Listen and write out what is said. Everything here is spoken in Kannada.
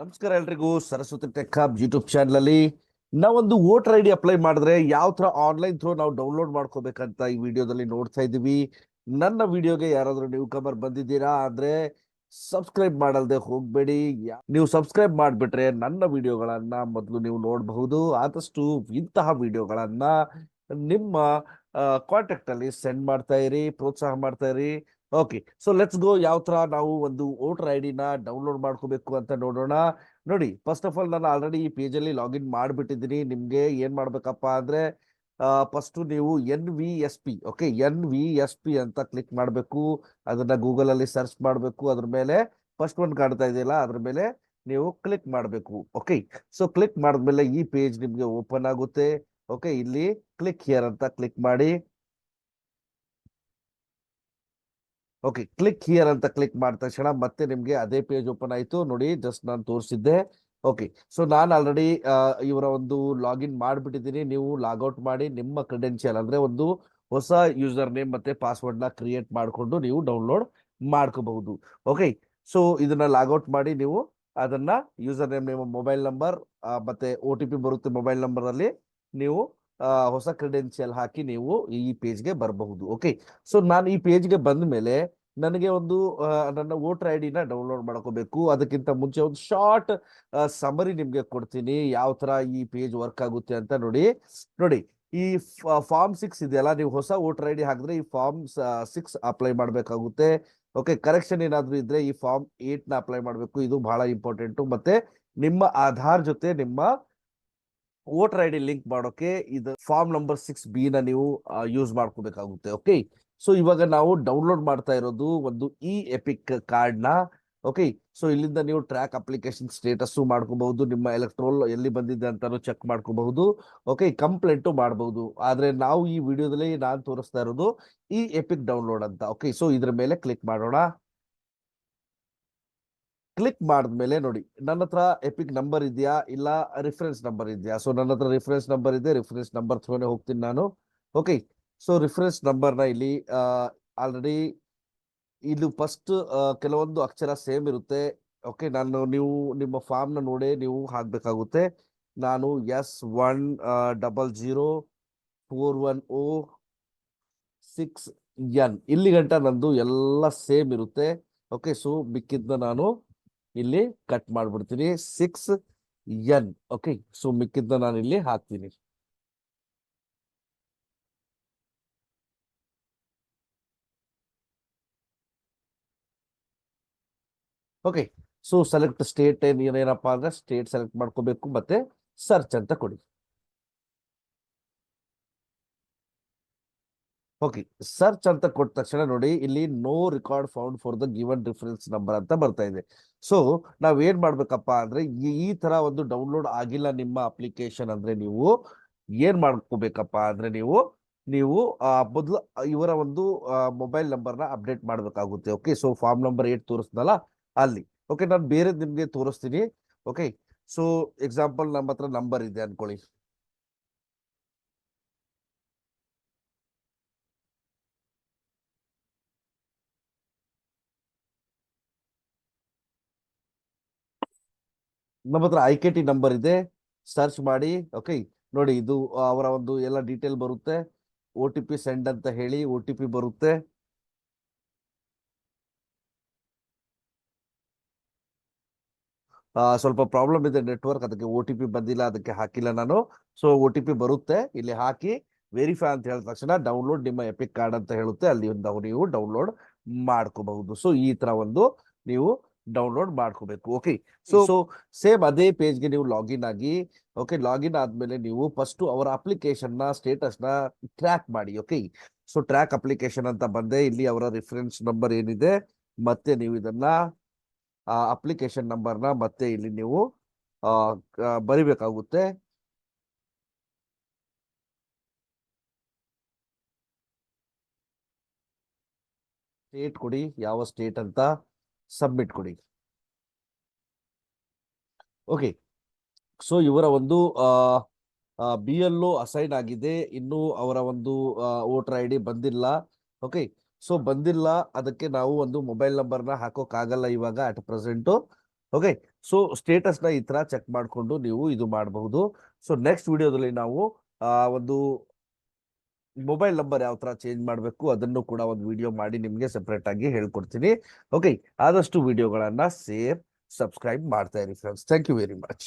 ನಮಸ್ಕಾರ ಎಲ್ರಿಗೂ, Saraswati tech hub YouTube channel ಅಲ್ಲಿ. ನಾವೊಂದು ವೋಟರ್ ಐ ಡಿ ಅಪ್ಲೈ ಮಾಡಿದ್ರೆ ಯಾವ ತರ ಆನ್ಲೈನ್ ಥ್ರೂ ನಾವು ಡೌನ್ಲೋಡ್ ಮಾಡ್ಕೋಬೇಕಂತ ಈ ವಿಡಿಯೋದಲ್ಲಿ ನೋಡ್ತಾ ಇದ್ದೀವಿ. ನನ್ನ ವಿಡಿಯೋಗೆ ಯಾರಾದರೂ ನೀವು ಕಮರ್ ಬಂದಿದ್ದೀರಾ ಅಂದ್ರೆ ಸಬ್ಸ್ಕ್ರೈಬ್ ಮಾಡಲ್ದೆ ಹೋಗ್ಬೇಡಿ. ನೀವು ಸಬ್ಸ್ಕ್ರೈಬ್ ಮಾಡಿಬಿಟ್ರೆ ನನ್ನ ವಿಡಿಯೋಗಳನ್ನ ಮೊದಲು ನೀವು ನೋಡಬಹುದು. ಆದಷ್ಟು ಇಂತಹ ವಿಡಿಯೋಗಳನ್ನ ನಿಮ್ಮ ಕಾಂಟ್ಯಾಕ್ಟ್ ಅಲ್ಲಿ ಸೆಂಡ್ ಮಾಡ್ತಾ ಇರಿ, ಪ್ರೋತ್ಸಾಹ ಮಾಡ್ತಾ ಇರಿ. ಓಕೆ ಸೊ ಲೆಟ್ಸ್ ಗೋ ಯಾವ ತರ ನಾವು ಒಂದು ವೋಟರ್ ಐ ಡಿನ ಡೌನ್ಲೋಡ್ ಮಾಡ್ಕೋಬೇಕು ಅಂತ ನೋಡೋಣ. ನೋಡಿ ಫಸ್ಟ್ ಆಫ್ ಆಲ್ ನಾನು ಆಲ್ರೆಡಿ ಈ ಪೇಜ್ ಅಲ್ಲಿ ಲಾಗಿನ್ ಮಾಡಿಬಿಟ್ಟಿದ್ದೀನಿ. ನಿಮ್ಗೆ ಏನ್ ಮಾಡ್ಬೇಕಪ್ಪ ಅಂದ್ರೆ ಫಸ್ಟ್ ನೀವು N V S P okay N V S P ಅಂತ ಕ್ಲಿಕ್ ಮಾಡಬೇಕು. ಅದನ್ನ ಗೂಗಲ್ ಅಲ್ಲಿ ಸರ್ಚ್ ಮಾಡಬೇಕು. ಅದ್ರ ಮೇಲೆ ಫಸ್ಟ್ ಒಂದು ಕಾಣ್ತಾ ಇದೆಯಲ್ಲ, ಅದ್ರ ಮೇಲೆ ನೀವು ಕ್ಲಿಕ್ ಮಾಡಬೇಕು ಓಕೆ ಸೊ ಕ್ಲಿಕ್ ಮಾಡಿದ್ಮೇಲೆ ಈ ಪೇಜ್ ನಿಮ್ಗೆ ಓಪನ್ ಆಗುತ್ತೆ ಓಕೆ ಇಲ್ಲಿ ಕ್ಲಿಕ್ ಹಿಯರ್ ಅಂತ ಕ್ಲಿಕ್ ಮಾಡಿ. ಓಕೆ ಕ್ಲಿಕ್ ಹಿಯರ್ ಅಂತ ಕ್ಲಿಕ್ ಮಾಡಿದ ತಕ್ಷಣ ಮತ್ತೆ ನಿಮಗೆ ಅದೇ ಪೇಜ್ ಓಪನ್ ಆಯಿತು. ನೋಡಿ ಜಸ್ಟ್ ನಾನು ತೋರಿಸಿದ್ದೆ. ಓಕೆ ಸೊ ನಾನು ಆಲ್ರೆಡಿ ಇವರ ಒಂದು ಲಾಗಿನ್ ಮಾಡಿಬಿಟ್ಟಿದ್ದೀನಿ. ನೀವು ಲಾಗೌಟ್ ಮಾಡಿ ನಿಮ್ಮ ಕ್ರೆಡೆನ್ಷಿಯಲ್ ಅಂದರೆ ಒಂದು ಹೊಸ ಯೂಸರ್ ನೇಮ್ ಮತ್ತು ಪಾಸ್ವರ್ಡ್ನ ಕ್ರಿಯೇಟ್ ಮಾಡಿಕೊಂಡು ನೀವು ಡೌನ್ಲೋಡ್ ಮಾಡ್ಕೋಬಹುದು. ಓಕೆ ಸೊ ಇದನ್ನ ಲಾಗೌಟ್ ಮಾಡಿ ನೀವು ಅದನ್ನ ಯೂಸರ್ ನೇಮ್ ನಿಮ್ಮ ಮೊಬೈಲ್ ನಂಬರ್ ಮತ್ತೆ ಒ ಟಿ ಪಿ ಬರುತ್ತೆ ಮೊಬೈಲ್ ನಂಬರ್ ಅಲ್ಲಿ ನೀವು ಹೊಸ ಕ್ರೆಡೆನ್ಷಿಯಲ್ ಹಾಕಿ ನೀವು ಈ ಪೇಜ್ಗೆ ಬರಬಹುದು. ಓಕೆ ಸೊ ನಾನು ಈ ಪೇಜ್ಗೆ ಬಂದ ಮೇಲೆ ನನಗೆ ಒಂದು ನನ್ನ ವೋಟರ್ ಐ ಡಿನ ಡೌನ್ಲೋಡ್ ಮಾಡ್ಕೋಬೇಕು. ಅದಕ್ಕಿಂತ ಮುಂಚೆ ಒಂದು ಶಾರ್ಟ್ ಸಮರಿ ನಿಮ್ಗೆ ಕೊಡ್ತೀನಿ. ಯಾವ ತರ ಈ ಪೇಜ್ ವರ್ಕ್ ಆಗುತ್ತೆ ಅಂತ ನೋಡಿ. ನೋಡಿ, ಈ ಫಾರ್ಮ್ ಸಿಕ್ಸ್ ಇದೆಯಲ್ಲ, ನೀವು ಹೊಸ ವೋಟರ್ ಐ ಡಿ ಹಾಕಿದ್ರೆ ಈ ಫಾರ್ಮ್ ಸಿಕ್ಸ್ ಅಪ್ಲೈ ಮಾಡಬೇಕಾಗುತ್ತೆ. ಓಕೆ, ಕರೆಕ್ಷನ್ ಏನಾದ್ರೂ ಇದ್ರೆ ಈ ಫಾರ್ಮ್ ಏಟ್ನ ಅಪ್ಲೈ ಮಾಡಬೇಕು. ಇದು ಬಹಳ ಇಂಪಾರ್ಟೆಂಟ್. ಮತ್ತೆ ನಿಮ್ಮ ಆಧಾರ್ ಜೊತೆ ನಿಮ್ಮ ವೋಟರ್ ಐ ಡಿ ಲಿಂಕ್ ಮಾಡೋಕೆ ಇದು ಫಾರ್ಮ್ ನಂಬರ್ ಸಿಕ್ಸ್ ಬಿ ನ ನೀವು ಯೂಸ್ ಮಾಡ್ಕೋಬೇಕಾಗುತ್ತೆ. ಓಕೆ? ಸೊ ಇವಾಗ ನಾವು ಡೌನ್ಲೋಡ್ ಮಾಡ್ತಾ ಇರೋದು ಒಂದು E EPIC card okay so ಇಲ್ಲಿಂದ ನೀವು ಟ್ರ್ಯಾಕ್ ಅಪ್ಲಿಕೇಶನ್ ಸ್ಟೇಟಸ್ ಮಾಡ್ಕೋಬಹುದು, ನಿಮ್ಮ ಎಲೆಕ್ಟ್ರೋಲ್ ಎಲ್ಲಿ ಬಂದಿದೆ ಅಂತಾನು ಚೆಕ್ ಮಾಡ್ಕೋಬಹುದು. ಓಕೆ ಕಂಪ್ಲೇಂಟು ಮಾಡಬಹುದು ಆದರೆ ನಾವು ಈ ವಿಡಿಯೋದಲ್ಲಿ ನಾನು ತೋರಿಸ್ತಾ ಇರೋದು ಈ ಎಪಿಕ್ ಡೌನ್ಲೋಡ್ ಅಂತ. ಓಕೆ ಸೊ ಇದ್ರ ಮೇಲೆ ಕ್ಲಿಕ್ ಮಾಡೋಣ. ಕ್ಲಿಕ್ ಮಾಡಿದ್ಮೇಲೆ ನೋಡಿ, ನನ್ನ ಹತ್ರ ಎಪಿಕ್ ನಂಬರ್ ಇದೆಯಾ? ಇಲ್ಲ ರೆಫರೆನ್ಸ್ ನಂಬರ್ ಇದೆಯಾ? ಸೊ ನನ್ನ ಹತ್ರ ರೆಫರೆನ್ಸ್ ನಂಬರ್ ಇದೆ ರೆಫರೆನ್ಸ್ ನಂಬರ್ ಥ್ರೂನೇ ಹೋಗ್ತೀನಿ ನಾನು. ಓಕೆ ಸೊ ರಿಫರೆನ್ಸ್ ನಂಬರ್ನ ಇಲ್ಲಿ ಆಲ್ರೆಡಿ ಇದು ಫಸ್ಟ್ ಕೆಲವೊಂದು ಅಕ್ಷರ ಸೇಮ್ ಇರುತ್ತೆ. ಓಕೆ ನಾನು ನೀವು, ನಿಮ್ಮ ಫಾರ್ಮ್ನ ನೋಡಿ ನೀವು ಹಾಕಬೇಕಾಗುತ್ತೆ. ನಾನು S one double zero, four one O, six N. ಇಲ್ಲಿ ಗಂಟ ನಂದು ಎಲ್ಲ ಸೇಮ್ ಇರುತ್ತೆ. ಓಕೆ ಸೊ ಮಿಕ್ಕಿದ್ನ ನಾನು ಇಲ್ಲಿ ಕಟ್ ಮಾಡಿಬಿಡ್ತೀನಿ. Six N. ಓಕೆ ಸೊ ಮಿಕ್ಕಿದ್ನ ನಾನು ಇಲ್ಲಿ ಹಾಕ್ತೀನಿ. ಓಕೆ ಸೊ ಸೆಲೆಕ್ಟ್ ಸ್ಟೇಟ್ ಏನ್, ಏನೇನಪ್ಪ ಅಂದ್ರೆ ಸ್ಟೇಟ್ ಸೆಲೆಕ್ಟ್ ಮಾಡ್ಕೋಬೇಕು ಮತ್ತೆ ಸರ್ಚ್ ಅಂತ ಕೊಡಿ. ಓಕೆ ಸರ್ಚ್ ಅಂತ ಕೊಟ್ಟ ತಕ್ಷಣ ನೋಡಿ, ಇಲ್ಲಿ no record found for the given reference number ಅಂತ ಬರ್ತಾ ಇದೆ. ಸೊ ನಾವ್ ಏನ್ ಮಾಡ್ಬೇಕಪ್ಪ ಅಂದ್ರೆ, ಈ ತರ ಒಂದು ಡೌನ್ಲೋಡ್ ಆಗಿಲ್ಲ ನಿಮ್ಮ ಅಪ್ಲಿಕೇಶನ್ ಅಂದ್ರೆ ನೀವು ಏನ್ ಮಾಡ್ಕೋಬೇಕಪ್ಪ ಅಂದ್ರೆ ನೀವು ನೀವು ಮೊದಲು ಇವರ ಒಂದು ಮೊಬೈಲ್ ನಂಬರ್ನ ಅಪ್ಡೇಟ್ ಮಾಡ್ಬೇಕಾಗುತ್ತೆ. Okay so form number eight ತೋರಿಸ್ದಲ್ಲ ಅಲ್ಲಿ. ಓಕೆ ನಾನು ಬೇರೆ ನಿಮ್ಗೆ ತೋರಿಸ್ತೀನಿ. ಓಕೆ ಸೊ ಎಕ್ಸಾಂಪಲ್ ನಮ್ಮ ಹತ್ರ ನಂಬರ್ ಇದೆ ಅನ್ಕೊಳ್ಳಿ. ನಮ್ಮ ಹತ್ರ ಐ ಕೆ ಟಿ ನಂಬರ್ ಇದೆ. ಸರ್ಚ್ ಮಾಡಿ ಓಕೆ ನೋಡಿ ಇದು ಅವರ ಒಂದು ಎಲ್ಲ ಡೀಟೇಲ್ ಬರುತ್ತೆ. ಒ ಟಿ ಪಿ ಸೆಂಡ್ ಅಂತ ಹೇಳಿ ಒ ಟಿ ಪಿ ಬರುತ್ತೆ ಆ, ಸ್ವಲ್ಪ ಪ್ರಾಬ್ಲಮ್ ಇದೆ ನೆಟ್ವರ್ಕ್ ಅದಕ್ಕೆ ಒ ಟಿ ಪಿ ಬಂದಿಲ್ಲ ಅದಕ್ಕೆ ಹಾಕಿಲ್ಲ ನಾನು. ಸೊ ಒ ಟಿ ಪಿ ಬರುತ್ತೆ. ಇಲ್ಲಿ ಹಾಕಿ ವೆರಿಫೈ ಅಂತ ಹೇಳಿದ ತಕ್ಷಣ ಡೌನ್ಲೋಡ್ ನಿಮ್ಮ ಎಪಿಕ್ ಕಾರ್ಡ್ ಅಂತ ಹೇಳುತ್ತೆ. ಅಲ್ಲಿ ಒಂದು ನೀವು ಡೌನ್ಲೋಡ್ ಮಾಡ್ಕೋಬಹುದು. ಸೊ ಈ ತರ ಒಂದು ನೀವು ಡೌನ್ಲೋಡ್ ಮಾಡ್ಕೋಬೇಕು. ಓಕೆ ಸೊ ಸೊ ಸೇಮ್ ಅದೇ ಪೇಜ್ಗೆ ನೀವು ಲಾಗಿನ್ ಆಗಿ ಓಕೆ ಲಾಗಿನ್ ಆದ್ಮೇಲೆ ನೀವು ಫಸ್ಟ್ ಅವರ ಅಪ್ಲಿಕೇಶನ್ನ ಸ್ಟೇಟಸ್ನ ಟ್ರ್ಯಾಕ್ ಮಾಡಿ ಓಕೆ ಸೊ ಟ್ರ್ಯಾಕ್ ಅಪ್ಲಿಕೇಶನ್ ಅಂತ ಬಂದೆ ಇಲ್ಲಿ ಅವರ ರೆಫರೆನ್ಸ್ ನಂಬರ್ ಏನಿದೆ ಮತ್ತೆ ನೀವು ಇದನ್ನ ಆ ಅಪ್ಲಿಕೇಶನ್ ನಂಬರ್ನ ಮತ್ತೆ ಇಲ್ಲಿ ನೀವು ಬರಿಬೇಕಾಗುತ್ತೆ. ಸ್ಟೇಟ್ ಕೊಡಿ, ಯಾವ ಸ್ಟೇಟ್ ಅಂತ ಸಬ್ಮಿಟ್ ಕೊಡಿ. ಓಕೆ ಸೊ ಇವರ ಒಂದು ಬಿ ಎಲ್ ಅಸೈನ್ ಆಗಿದೆ. ಇನ್ನು ಅವರ ಒಂದು ವೋಟರ್ ಐ ಡಿ ಬಂದಿಲ್ಲ. ಓಕೆ ಸೊ ಬಂದಿಲ್ಲ. ಅದಕ್ಕೆ ನಾವು ಒಂದು ಮೊಬೈಲ್ ನಂಬರ್ನ ಹಾಕೋಕ್ಕಾಗಲ್ಲ ಇವಾಗ ಅಟ್ ಪ್ರೆಸೆಂಟು ಓಕೆ ಸೊ ಸ್ಟೇಟಸ್ನ ಈ ಥರ ಚೆಕ್ ಮಾಡಿಕೊಂಡು ನೀವು ಇದು ಮಾಡಬಹುದು. ಸೊ ನೆಕ್ಸ್ಟ್ ವಿಡಿಯೋದಲ್ಲಿ ನಾವು ಒಂದು ಮೊಬೈಲ್ ನಂಬರ್ ಯಾವ ತರ ಚೇಂಜ್ ಮಾಡಬೇಕು ಅದನ್ನು ಕೂಡ ಒಂದು ವಿಡಿಯೋ ಮಾಡಿ ನಿಮಗೆ ಸೆಪರೇಟ್ ಆಗಿ ಹೇಳ್ಕೊಡ್ತೀನಿ. ಓಕೆ ಆದಷ್ಟು ವಿಡಿಯೋಗಳನ್ನು ಸೇವ್ ಸಬ್ಸ್ಕ್ರೈಬ್ ಮಾಡ್ತಾ ಇರಿ friends thank you very much